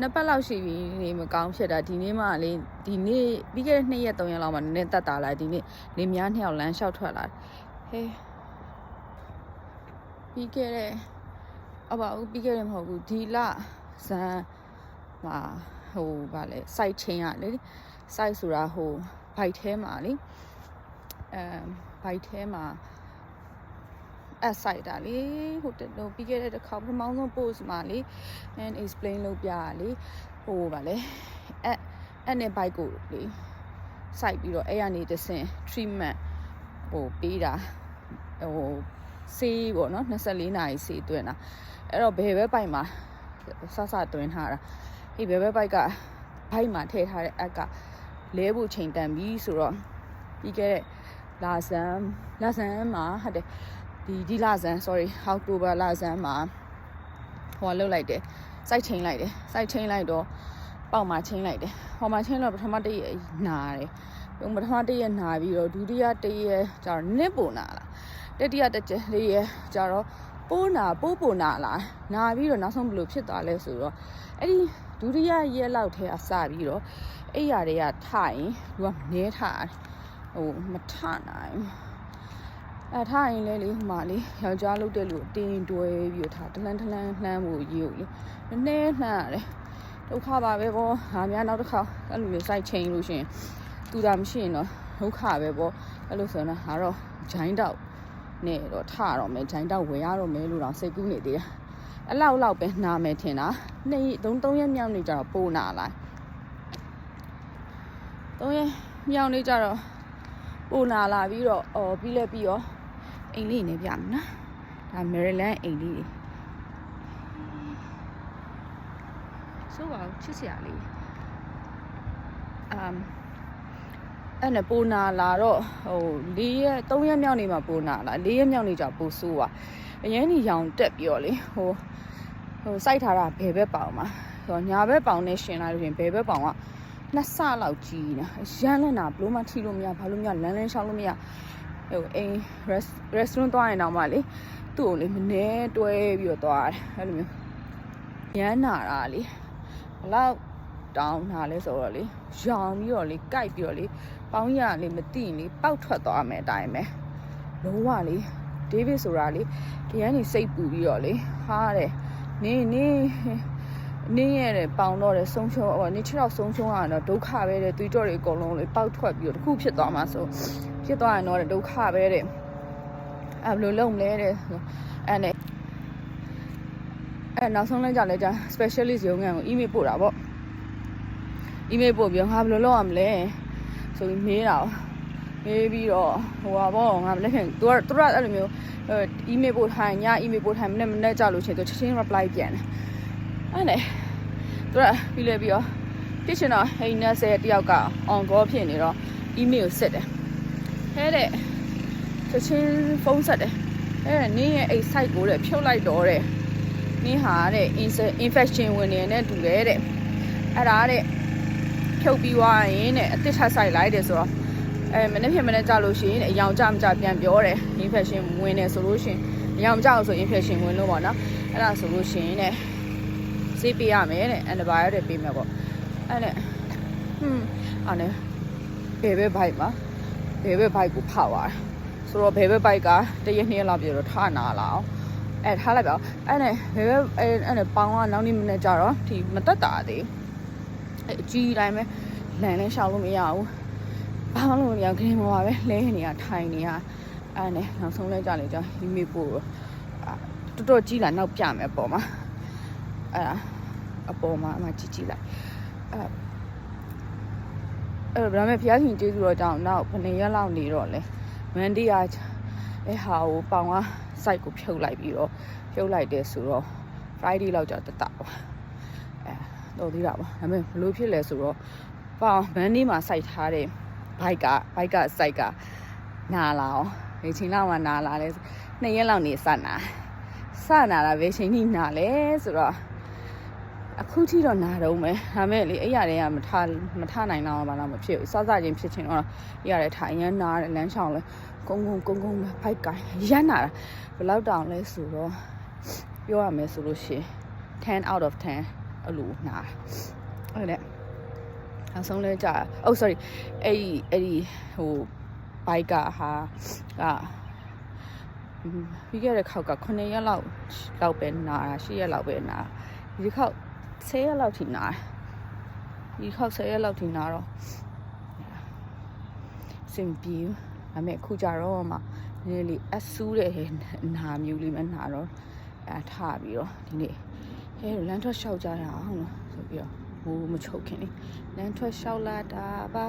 နှစ်ပတ်လောက်ရှိပြီနေမကောင်းဖြစ်တာဒီနေ့မှလေဒီနေ့ပြီးခဲ့တဲ့2ရက်3ရက်လောက်မှနည်းနည်းတက်တာလာဒီနေ့လင်းများနှစ်ယောက်လမ်းလျှောက်ထွက်လာတယ်ဟေးပြီးခဲ့တဲ့အဘဦးပြီးခဲ့တယ်မဟုတ်ဘူးဒီလဇန်မှာဟိုဗာလဲ site ချင်းရလေ site ဆိုတာဟို bike ထဲမှာလေအဲ bike ထဲမှာ အဆိုင်တာလေဟိုတက်တော့ပြီးခဲ့တဲ့တစ်ခါပထမဆုံး post မှာလေ and explain လုပ်ပြရလေဟိုဗာလဲအဲအဲ့နဲ့ bike ကိုလေစိုက်ပြီးတော့အဲ့ရနေတဆင် treatment ဟိုပေးတာဟိုဆေးပေါ့နော်24နာရီဆေးတွင်းတာအဲ့တော့ဘယ်ဘက်ပိုက်မှာဆဆတွင်းထားတာဒီဘယ်ဘက်ပိုက်ကဘိုက်မှာထည့်ထားတဲ့အက်ကလဲဖို့ချိန်တန်ပြီဆိုတော့ပြီးခဲ့တဲ့လာဆန်လာဆန်မှာဟုတ်တယ် ဒီဒီလာဆန် sorry အောက်တိုဘာလာဆန်မှာဟိုလှုပ်လိုက်တယ်စိုက်ချင်းလိုက်တယ်စိုက်ချင်းလိုက်တော့ပေါက်မှာချင်းလိုက်တယ်ဟောမှာချင်းတော့ပထမတစ်ရက်နာတယ်ပထမတစ်ရက်နာပြီးတော့ဒုတိယတစ်ရက်ကျတော့နစ်ပုံနာလာတတိယတစ်ရက်လေးရက်ကျတော့ပိုးနာပိုးပုံနာလာနာပြီးတော့နောက်ဆုံးဘယ်လိုဖြစ်သွားလဲဆိုတော့အဲ့ဒီဒုတိယရက်လောက်ထဲအစပြီးတော့အဲ့ຢာတွေကထိုင်သူကမနေထားဟိုမထနိုင် အဲထားရင်လေလေဟိုမှာလေယောက်ျားလုပ်တဲ့လူအတင်းတွဲပြီးတော့ထားတလန်းတလန်းလှမ်းဖို့ရေကိုလေနည်းနည်းလှမ်းရတယ်ဒုက္ခပါပဲပေါ့ဟာများနောက်တစ်ခါအဲ့လိုမျိုးစိုက်ချိန်လို့ရှိရင်သူတာမရှိရင်တော့ဒုက္ခပဲပေါ့အဲ့လိုဆိုတော့ဟာတော့ဂျိုင်းတောက်နဲ့တော့ထရတော့မယ်ဂျိုင်းတောက်ဝယ်ရတော့မယ်လို့တော့စိတ်ကူးနေသေးတယ်အဲ့လောက်လောက်ပဲနာမယ်ထင်တာနေ့သုံးသုံးရက်မြောက်နေကြတော့ပိုးနာလာသုံးရက်မြောက်နေကြတော့ပိုးနာလာပြီးတော့အော်ပြီးလဲပြီးရော အိမ်လေးနေပြမယ်နော်ဒါမယ်ရီလန်းအိမ်လေးတွေဆိုပါဦးချစ်စရာလေးအမ်အဲ့နဲ့ပိုနာလာတော့ဟို၄ရက်၃ရက်မြောက်နေမှာပိုနာလာ၄ရက်မြောက်နေကြပိုဆိုးပါအရင်ကြီးရောင်တက်ပြီးတော့လေဟိုဟိုစိုက်ထားတာဘယ်ဘက်ပေါင်မှာဟိုညာဘက်ပေါင်နဲ့ရှင်လာလို့ရှင်ဘယ်ဘက်ပေါင်ကနှစ်ဆလောက်ကြီးနေတာရမ်းလန့်တာဘလို့မှထိလို့မရဘာလို့မရလန်းလန်းရှောင်းလို့မရ ဟိုအိမ် restaurant သွားရင်တော့မှလေသူ့ကိုလေမနေတွဲပြီးတော့သွားတယ်အဲ့လိုမျိုးရမ်းနာတာလေဘလောက်တောင်းတာလဲဆိုတော့လေရောင်ပြီးတော့လေကြိုက်ပြီးတော့လေပေါင်းရလေမသိရင်လေပေါက်ထွက်သွားမယ်အတိုင်းပဲလုံးဝလေဒေးဗစ်ဆိုတာလေဒီကနေ့စိတ်ပူပြီးတော့လေဟာတဲ့နင်းနင်း နင်းရတဲ့ပေါင်တော့တဲ့ဆုံးရှုံးဟိုနေချတော့ဆုံးရှုံးရတော့ဒုက္ခပဲတဲ့သွေးကြောတွေအကုန်လုံးလေပေါက်ထွက်ပြီးတော့တစ်ခုဖြစ်သွားမှာဆိုဖြစ်သွားရင်တော့ဒုက္ခပဲတဲ့အဲ့ဘယ်လိုလုပ်မလဲတဲ့အဲ့နဲ့အဲ့နောက်ဆုံးလဲကြလဲကြ specialist ရုံးကန်ကို email ပို့တာပေါ့ email ပို့ပြီးငါဘယ်လိုလုပ်ရမလဲဆိုပြီးမေးတာမေးပြီးတော့ဟိုပါပေါ့ငါလက်ခံသူကသူကအဲ့လိုမျိုး email ပို့ထိုင်ည email ပို့ထိုင်မနေ့မနေ့ကြလို့ချင်းသူချက်ချင်း reply ပြန်တယ်အဲ့နဲ့ သူကပြီးလဲပြီးတော့ဖြစ်ချင်တော့ဟိန်းနဲ့ဆယ်တယောက်က on call ဖြစ်နေတော့ email ကိုစစ်တယ်ဟဲတဲ့ချက်ချင်းဖုန်းဆက်တယ်အဲ့နင်းရဲ့အိတ် site ကိုတဲ့ဖြုတ်လိုက်တော့တဲ့နင်းဟာတဲ့ infection ဝင်နေနဲ့တူတယ်တဲ့အဲ့ဒါတဲ့ဖြုတ်ပြီးွားရင်တဲ့အသစ်ထပ်ဆိုင်လိုက်တယ်ဆိုတော့အဲမနေ့ဖြစ်မနေ့ကြလို့ရှိရင်အယောင်ကြမကြပြန်ပြောတယ် infection ဝင်နေဆိုလို့ရှိရင်အယောင်ကြလို့ဆို infection ဝင်လို့ပေါ့နော်အဲ့ဒါဆိုလို့ရှိရင်တဲ့ ဆေးပေးရမယ်တဲ့ antibiotic ပေးမယ်ပေါ့အဲ့နဲ့ဟွန်းအဲ့နဲ့ဘယ်ဘက်ဘိုက်မှာဘယ်ဘက်ဘိုက်ကိုဖောက်ရတယ်ဆိုတော့ဘယ်ဘက်ဘိုက်ကတရက်နှစ်ရက်လောက်ပြတော့ထနာလာအောင်အဲထားလိုက်ပါဦးအဲ့နဲ့ဘယ်ဘက်အဲအဲ့နဲ့ပေါင်းကနောက်နေ့မနေ့ကြတော့ဒီမတက်တာသေးအဲအကြီးတိုင်းပဲလန်လဲရှောင်လို့မရဘူးဘာမှလို့မရဂရင်းမပါပဲလဲနေရထိုင်နေရအဲ့နဲ့နောက်ဆုံးလဲကြလေကြဟီမီပို့တော်တော်ကြီးလာနောက်ပြမယ်ပေါ့မှာ အဲ့ဒါအပေါ်မှာအမှကြီးကြီးလိုက်အဲ့အဲ့ဒါပေမဲ့ဖျားရှင်ကျေးဇူးတော်ကြောင့်နောက်ဘယ်နှစ်ရက်လောက်နေတော့လဲမန်ဒီယာအဲဟာကိုပေါင်က site ကိုဖြုတ်လိုက်ပြီးတော့ဖြုတ်လိုက်တယ်ဆိုတော့ Friday လောက်ကြာတတပါအဲတော့သေးတာပါဒါပေမဲ့ဘလို့ဖြစ်လဲဆိုတော့ပေါင်မန်ဒီမှာ site ထားတဲ့ bike က bike က site ကနာလာအောင်ဒီချိန်လောက်မှနာလာလဲနှစ်ရက်လောက်နေစနာစနာတာပဲချိန်ကြီးနာလဲဆိုတော့အ ခုထိတော့နာတော့မယ်ဒါမဲ့လေအဲ့ရတဲ့ကမထမထနိုင်တော့ဘာလို့မဖြစ်ဘူးစစချင်းဖြစ်ချင်တော့ရတဲ့ထိုင်ရမ်းနာတယ်လမ်းချောင်းလဲကုန်းကုန်းကုန်းကုန်းပဲဖိုက်ကိုင်းရမ်းနာတာဘယ်လောက်တောင်လဲဆိုတော့ပြောရမယ်ဆိုလို့ရှိရင်10 out of 10အဲ့လိုနားအဲ့ဒါအဆုံးလဲကြာအိုး sorry အဲ့ဒီအဲ့ဒီဟိုဘိုက်ကဟာကပြီးခဲ့တဲ့ခေါက်က9ရက်လောက်လောက်ပဲနာတာ10ရက်လောက်ပဲနာဒီခေါက် 10ရက်လောက်ထိနာဒီခေါက်10ရက်လောက်ထိနာတော့စင်ပြေဒါပေမဲ့အခုကြတော့မှနည်းနည်းလေးအဆူးတဲ့နာမျိုးလေးမနာတော့အဲထပြီးတော့ဒီနေ့ဟဲလမ်းထွက်လျှောက်ကြရအောင်လို့ဆိုပြီးတော့ဟိုမချုပ်ခင်လေလမ်းထွက်လျှောက်လာတာပါ